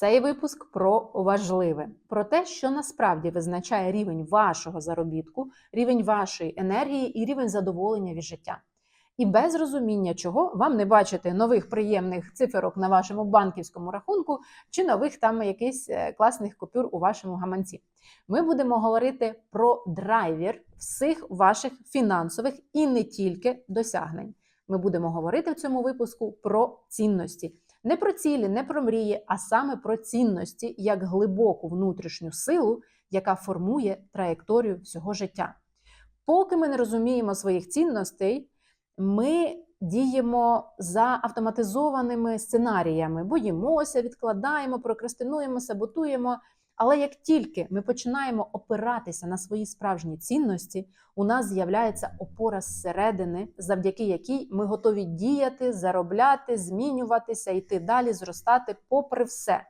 Цей випуск про важливе, про те, що насправді визначає рівень вашого заробітку, рівень вашої енергії і рівень задоволення від життя. І без розуміння, чого вам не бачити нових приємних циферок на вашому банківському рахунку чи нових там якихось е, класних купюр у вашому гаманці. Ми будемо говорити про драйвер всіх ваших фінансових і не тільки досягнень. Ми будемо говорити в цьому випуску про цінності. Не про цілі, не про мрії, а саме про цінності як глибоку внутрішню силу, яка формує траєкторію всього життя. Поки ми не розуміємо своїх цінностей, ми діємо за автоматизованими сценаріями, боїмося, відкладаємо, прокрастинуємо, саботуємо. Але як тільки ми починаємо опиратися на свої справжні цінності, у нас з'являється опора зсередини, завдяки якій ми готові діяти, заробляти, змінюватися, йти далі, зростати, попри все.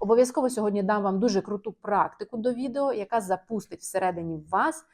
Обов'язково сьогодні дам вам дуже круту практику до відео, яка запустить всередині вас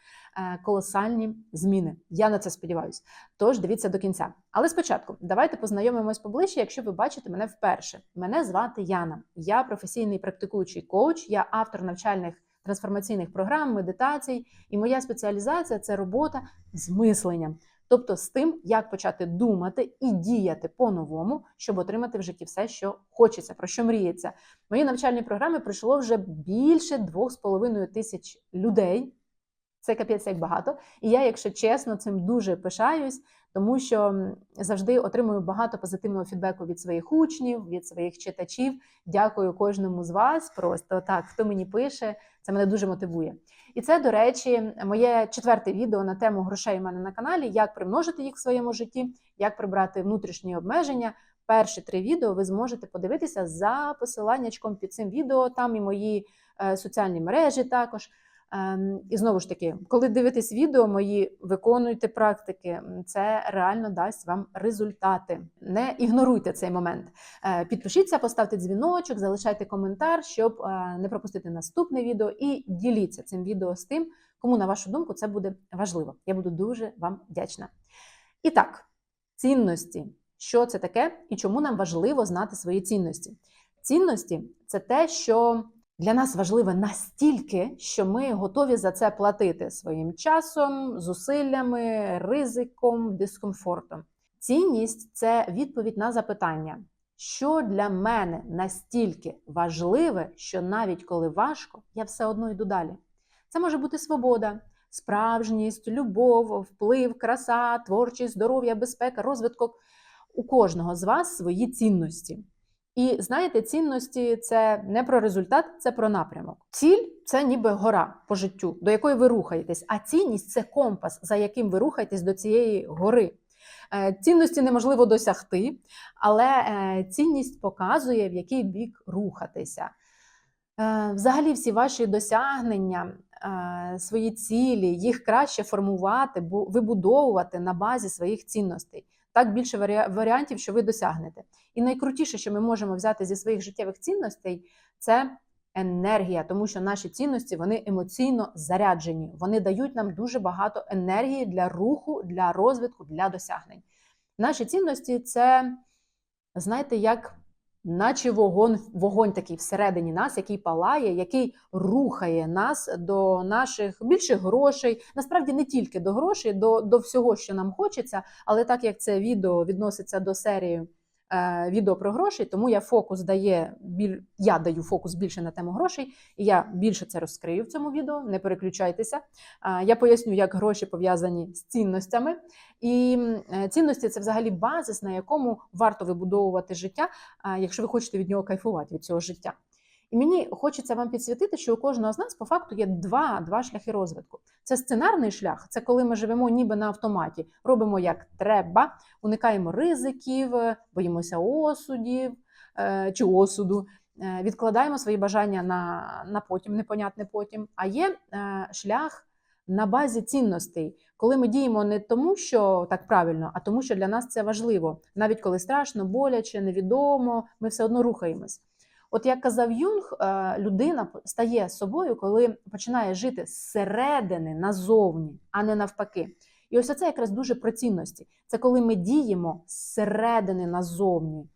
колосальні зміни. Я на це сподіваюся. Тож дивіться до кінця. Але спочатку давайте познайомимось поближче, якщо ви бачите мене вперше. Мене звати Яна. Я професійний практикуючий коуч, я автор навчальних трансформаційних програм, медитацій, і моя спеціалізація це робота з мисленням. Тобто з тим, як почати думати і діяти по-новому, щоб отримати в житті все, що хочеться, про що мріється. Мої навчальні програми пройшло вже більше 2,5 тисяч людей. Це капець як багато. І я, якщо чесно, цим дуже пишаюсь, тому що завжди отримую багато позитивного фідбеку від своїх учнів, від своїх читачів. Дякую кожному з вас. Просто так, хто мені пише, це мене дуже мотивує. І це, до речі, моє четверте відео на тему грошей у мене на каналі, як примножити їх в своєму житті, як прибрати внутрішні обмеження. Перші три відео ви зможете подивитися за посиланнячком під цим відео. Там і мої е, соціальні мережі також. Ем, І знову ж таки, коли дивитесь відео мої, виконуйте практики, це реально дасть вам результати. Не ігноруйте цей момент. Е, Підпишіться, поставте дзвіночок, залишайте коментар, щоб е, не пропустити наступне відео, і діліться цим відео з тим, кому, на вашу думку, це буде важливо. Я буду дуже вам вдячна. І так, цінності. Що це таке і чому нам важливо знати свої цінності? Цінності це те, що для нас важливе настільки, що ми готові за це платити своїм часом, зусиллями, ризиком, дискомфортом. Цінність це відповідь на запитання, що для мене настільки важливе, що навіть коли важко, я все одно йду далі. Це може бути свобода, справжність, любов, вплив, краса, творчість, здоров'я, безпека, розвиток. У кожного з вас свої цінності. І знаєте, цінності це не про результат, це про напрямок. Ціль це ніби гора по життю, до якої ви рухаєтесь, а цінність це компас, за яким ви рухаєтесь до цієї гори. Е, Цінності неможливо досягти, але е, цінність показує, в який бік рухатися. Е, Взагалі, всі ваші досягнення, свої цілі, їх краще формувати, бу- вибудовувати на базі своїх цінностей. Так більше варіантів, що ви досягнете. І найкрутіше, що ми можемо взяти зі своїх життєвих цінностей, це енергія, тому що наші цінності вони емоційно заряджені. Вони дають нам дуже багато енергії для руху, для розвитку, для досягнень. Наші цінності це, знаєте, як наче вогонь, вогонь такий всередині нас, який палає, який рухає нас до наших більших грошей. Насправді не тільки до грошей, до, до всього, що нам хочеться. Але так як це відео відноситься до серії відео про гроші, тому я фокус дає біль, я даю фокус більше на тему грошей, і я більше це розкрию в цьому відео. Не переключайтеся. Е, я поясню, як гроші пов'язані з цінностями. І е, цінності це взагалі базис, на якому варто вибудовувати життя, якщо ви хочете від нього кайфувати від цього життя. І мені хочеться вам підсвітити, що у кожного з нас по факту є два, два шляхи розвитку. Це сценарний шлях, це коли ми живемо ніби на автоматі, робимо як треба, уникаємо ризиків, боїмося осудів е, чи осуду, е, відкладаємо свої бажання на, на потім, непонятне потім. А є е, шлях на базі цінностей, коли ми діємо не тому, що так правильно, а тому, що для нас це важливо. Навіть коли страшно, боляче, невідомо, ми все одно рухаємось. От як казав Юнг, е, людина стає собою, коли починає жити зсередини назовні, а не навпаки. І ось це якраз дуже про цінності. Це коли ми діємо зсередини назовні.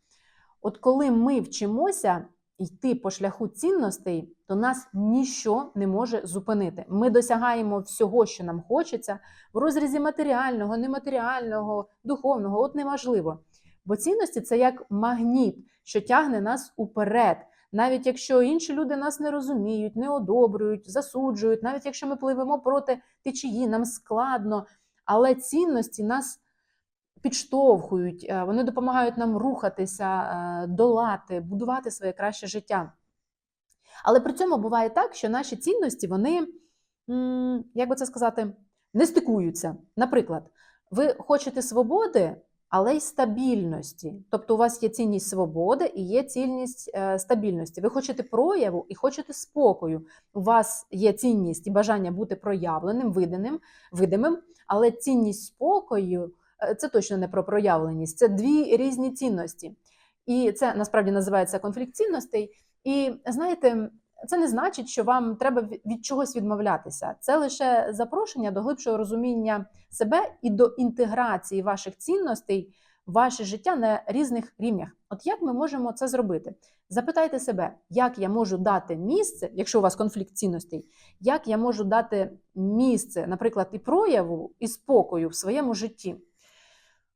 От коли ми вчимося йти по шляху цінностей, то нас ніщо не може зупинити. Ми досягаємо всього, що нам хочеться, в розрізі матеріального, нематеріального, духовного, от неможливо. Бо цінності це як магніт, що тягне нас уперед. Навіть якщо інші люди нас не розуміють, не одобрюють, засуджують, навіть якщо ми пливемо проти течії, нам складно, але цінності нас підштовхують, е, вони допомагають нам рухатися, е, долати, будувати своє краще життя. Але при цьому буває так, що наші цінності, вони, як би це сказати, не стикуються. Наприклад, ви хочете свободи, але й стабільності. Тобто у вас є цінність свободи і є цінність е, стабільності. Ви хочете прояву і хочете спокою. У вас є цінність і бажання бути проявленим, виданим, видимим, але цінність спокою е, це точно не про проявленість, це дві різні цінності. І це насправді називається конфлікт цінностей. І знаєте, це не значить, що вам треба від- чогось відмовлятися. Це лише запрошення до глибшого розуміння себе і до інтеграції ваших цінностей в ваше життя на різних рівнях. От як ми можемо це зробити? Запитайте себе, як я можу дати місце, якщо у вас конфлікт цінностей, як я можу дати місце, наприклад, і прояву, і спокою в своєму житті.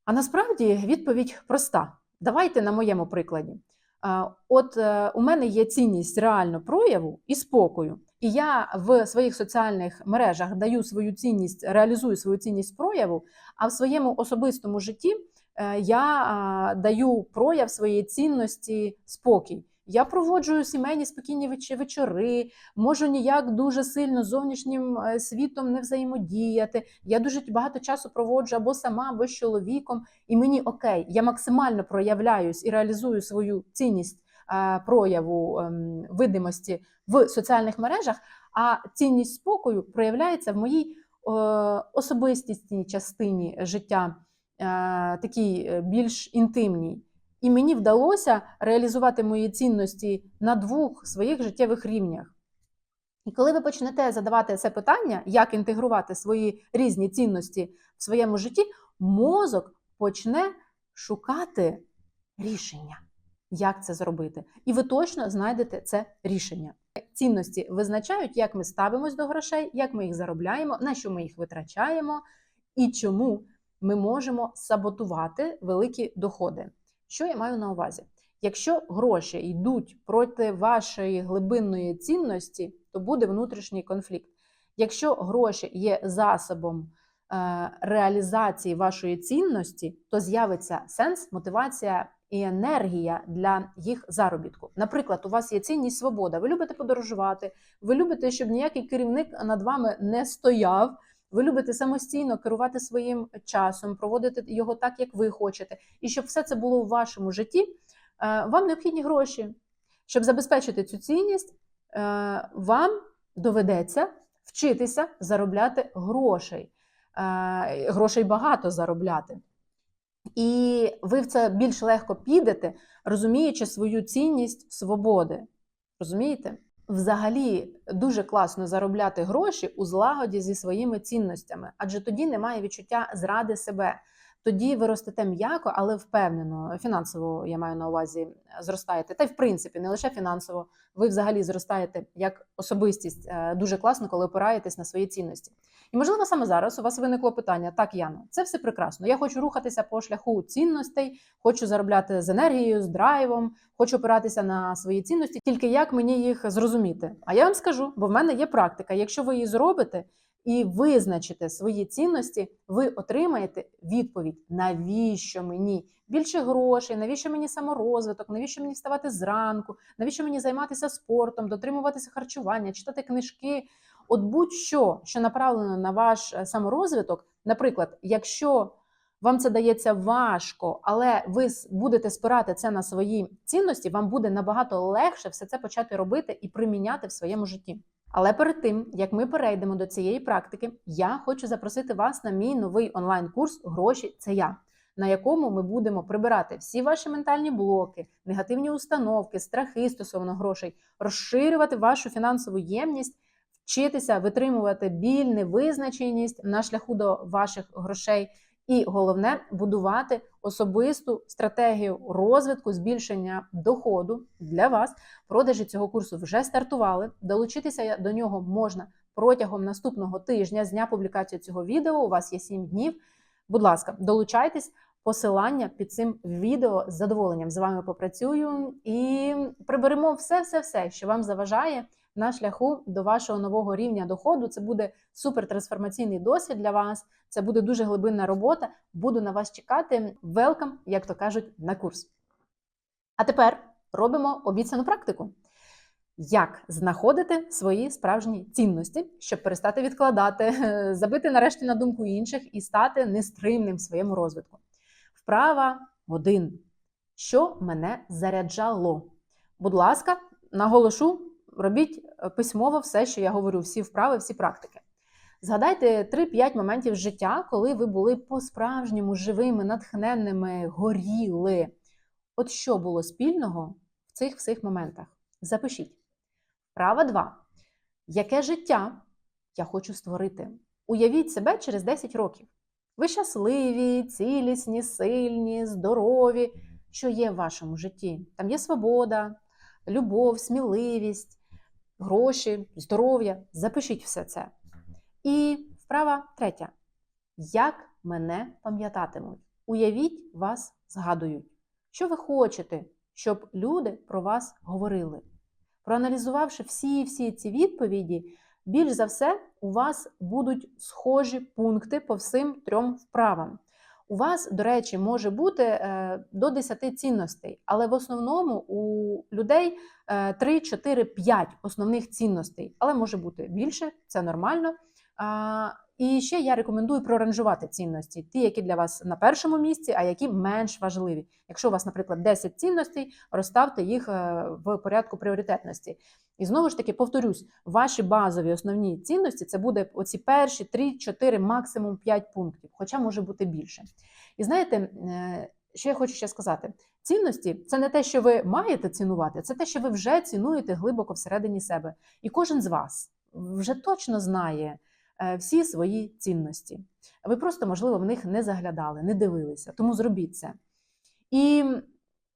А насправді відповідь проста. Давайте на моєму прикладі. А, От е, у мене є цінність реально прояву і спокою, і я в своїх соціальних мережах даю свою цінність, реалізую свою цінність прояву, а в своєму особистому житті е, я даю прояв своєї цінності спокій. Я проводжу сімейні спокійні вечори, можу ніяк дуже сильно зовнішнім е, світом не взаємодіяти. Я дуже багато часу проводжу або сама, або з чоловіком, і мені окей, я максимально проявляюсь і реалізую свою цінність е, прояву ем, видимості в соціальних мережах, а цінність спокою проявляється в моїй е, особистісній частині життя, такій більш інтимній. І мені вдалося реалізувати мої цінності на двох своїх життєвих рівнях. І коли ви почнете задавати це питання, як інтегрувати свої різні цінності в своєму житті, мозок почне шукати рішення, як це зробити. І ви точно знайдете це рішення. Цінності визначають, як ми ставимось до грошей, як ми їх заробляємо, на що ми їх витрачаємо і чому ми можемо саботувати великі доходи. Що я маю на увазі? Якщо гроші йдуть проти вашої глибинної цінності, то буде внутрішній конфлікт. Якщо гроші є засобом е, реалізації вашої цінності, то з'явиться сенс, мотивація і енергія для їх заробітку. Наприклад, у вас є цінність свобода. Ви любите подорожувати, ви любите, щоб ніякий керівник над вами не стояв. Ви любите самостійно керувати своїм часом, проводити його так, як ви хочете, і щоб все це було у вашому житті, е, вам необхідні гроші. Щоб забезпечити цю цінність, е, вам доведеться вчитися заробляти грошей. Е, Грошей багато заробляти. І ви в це більш легко підете, розуміючи свою цінність свободи. Розумієте? Взагалі дуже класно заробляти гроші у злагоді зі своїми цінностями, адже тоді немає відчуття зради себе. Тоді ви ростете м'яко, але впевнено, фінансово я маю на увазі, зростаєте. Та й в принципі, не лише фінансово, ви взагалі зростаєте як особистість. Е, Дуже класно, коли опираєтесь на свої цінності. І можливо, саме зараз у вас виникло питання: так, Яно, це все прекрасно. Я хочу рухатися по шляху цінностей, хочу заробляти з енергією, з драйвом, хочу опиратися на свої цінності. Тільки як мені їх зрозуміти? А я вам скажу, бо в мене є практика. Якщо ви її зробите і визначите свої цінності, ви отримаєте відповідь, навіщо мені більше грошей, навіщо мені саморозвиток, навіщо мені вставати зранку, навіщо мені займатися спортом, дотримуватися харчування, читати книжки. От будь-що, що направлено на ваш е, саморозвиток, наприклад, якщо вам це дається важко, але ви будете спирати це на свої цінності, вам буде набагато легше все це почати робити і приміняти в своєму житті. Але перед тим як ми перейдемо до цієї практики, я хочу запросити вас на мій новий онлайн-курс Гроші це я, на якому ми будемо прибирати всі ваші ментальні блоки, негативні установки, страхи стосовно грошей, розширювати вашу фінансову ємність вчитися витримувати біль, невизначеність на шляху до ваших грошей. І головне будувати особисту стратегію розвитку, збільшення доходу для вас. Продажі цього курсу вже стартували. Долучитися до нього можна протягом наступного тижня з дня публікації цього відео. У вас є 7 днів. Будь ласка, долучайтесь. Посилання під цим відео з задоволенням з вами попрацюю і приберемо все-все-все, що вам заважає на шляху до вашого нового рівня доходу. Це буде супертрансформаційний досвід для вас. Це буде дуже глибинна робота. Буду на вас чекати. Welcome, як то кажуть, на курс. А тепер робимо обіцяну практику. Як знаходити свої справжні цінності, щоб перестати відкладати, забити нарешті на думку інших і стати нестримним в своєму розвитку. Вправа один. Що мене заряджало? Будь ласка, наголошу, робіть письмово все, що я говорю, всі вправи, всі практики. Згадайте 3-5 моментів життя, коли ви були по-справжньому живими, натхненними, горіли. От що було спільного в цих всіх моментах? Запишіть. Вправа 2. Яке життя я хочу створити? Уявіть себе через 10 років. Ви щасливі, цілісні, сильні, здорові. Що є в вашому житті? Там є свобода, любов, сміливість, гроші, здоров'я. Запишіть все це. І вправа третя. Як мене пам'ятатимуть? Уявіть, вас згадують. Що ви хочете, щоб люди про вас говорили? Проаналізувавши всі-всі ці відповіді, більш за все, у вас будуть схожі пункти по всім трьом вправам. У вас, до речі, може бути е, до 10 цінностей, але в основному у людей 3, 4, 5 основних цінностей, але може бути більше, це нормально. І ще я рекомендую проранжувати цінності, ті, які для вас на першому місці, а які менш важливі. Якщо у вас, наприклад, 10 цінностей, розставте їх е, в порядку пріоритетності. І знову ж таки повторюсь, ваші базові основні цінності це буде оці перші 3, 4, максимум 5 пунктів, хоча може бути більше. І знаєте, е, що я хочу ще сказати: цінності це не те, що ви маєте цінувати, це те, що ви вже цінуєте глибоко всередині себе. І кожен з вас вже точно знає. Е, всі свої цінності. Ви просто, можливо, в них не заглядали, не дивилися, тому зробіть це. І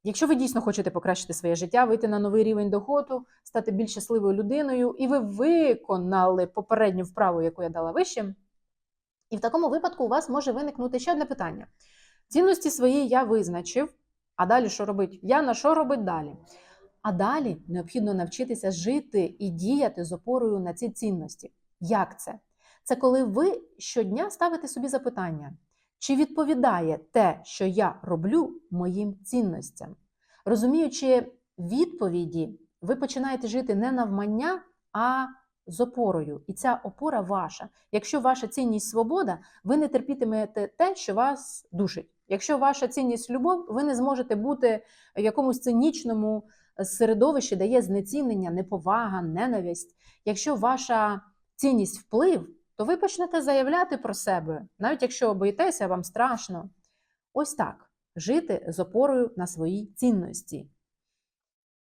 якщо ви дійсно хочете покращити своє життя, вийти на новий рівень доходу, стати більш щасливою людиною, і ви виконали попередню вправу, яку я дала вище, і в такому випадку у вас може виникнути ще одне питання. Цінності свої я визначив, а далі що робить? Я на що робить далі? А далі необхідно навчитися жити і діяти з опорою на ці цінності. Як це? Це коли ви щодня ставите собі запитання, чи відповідає те, що я роблю, моїм цінностям. Розуміючи відповіді, ви починаєте жити не навмання, а з опорою. І ця опора ваша. Якщо ваша цінність свобода, ви не терпітимете те, що вас душить. Якщо ваша цінність любов, ви не зможете бути в якомусь цинічному середовищі, де є знецінення, неповага, ненависть. Якщо ваша цінність вплив, то ви почнете заявляти про себе, навіть якщо боїтеся, вам страшно. Ось так жити з опорою на свої цінності.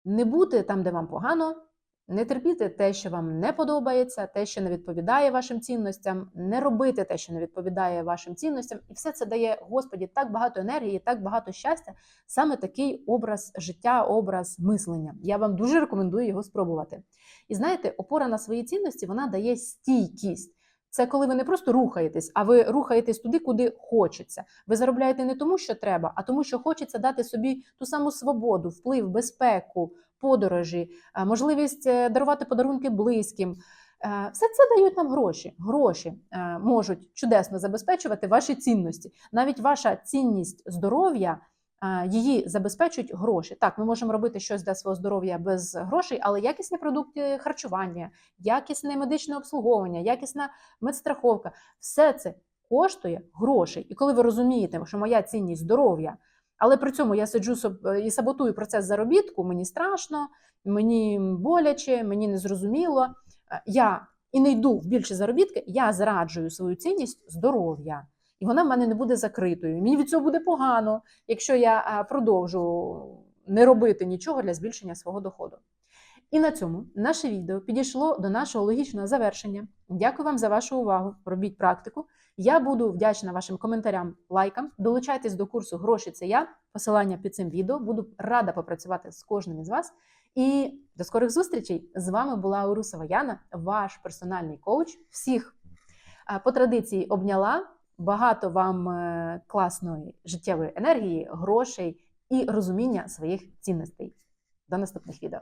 Не бути там, де вам погано, не терпіти те, що вам не подобається, те, що не відповідає вашим цінностям, не робити те, що не відповідає вашим цінностям. І все це дає Господі так багато енергії, так багато щастя, саме такий образ життя, образ мислення. Я вам дуже рекомендую його спробувати. І знаєте, опора на свої цінності вона дає стійкість. Це коли ви не просто рухаєтесь, а ви рухаєтесь туди, куди хочеться. Ви заробляєте не тому, що треба, а тому, що хочеться дати собі ту саму свободу, вплив, безпеку, подорожі, е, можливість е, дарувати подарунки близьким. Е, все це дають нам гроші. Гроші можуть чудесно забезпечувати ваші цінності. Навіть ваша цінність здоров'я її забезпечують гроші. Так, ми можемо робити щось для свого здоров'я без грошей, але якісні продукти харчування, якісне медичне обслуговування, якісна медстраховка все це коштує грошей. І коли ви розумієте, що моя цінність здоров'я, але при цьому я сиджу і саботую процес заробітку, мені страшно, мені боляче, мені незрозуміло. Я і не йду в більше заробітки, я зраджую свою цінність здоров'я і вона в мене не буде закритою. Мені від цього буде погано, якщо я продовжу не робити нічого для збільшення свого доходу. І на цьому наше відео підійшло до нашого логічного завершення. Дякую вам за вашу увагу. Робіть практику. Я буду вдячна вашим коментарям, лайкам. Долучайтесь до курсу Гроші це я. Посилання під цим відео. Буду рада попрацювати з кожним із вас. І до скорих зустрічей! З вами була Урусова Яна, ваш персональний коуч. Всіх е, по традиції обняла. Багато вам е, класної життєвої енергії, грошей і розуміння своїх цінностей. До наступних відео.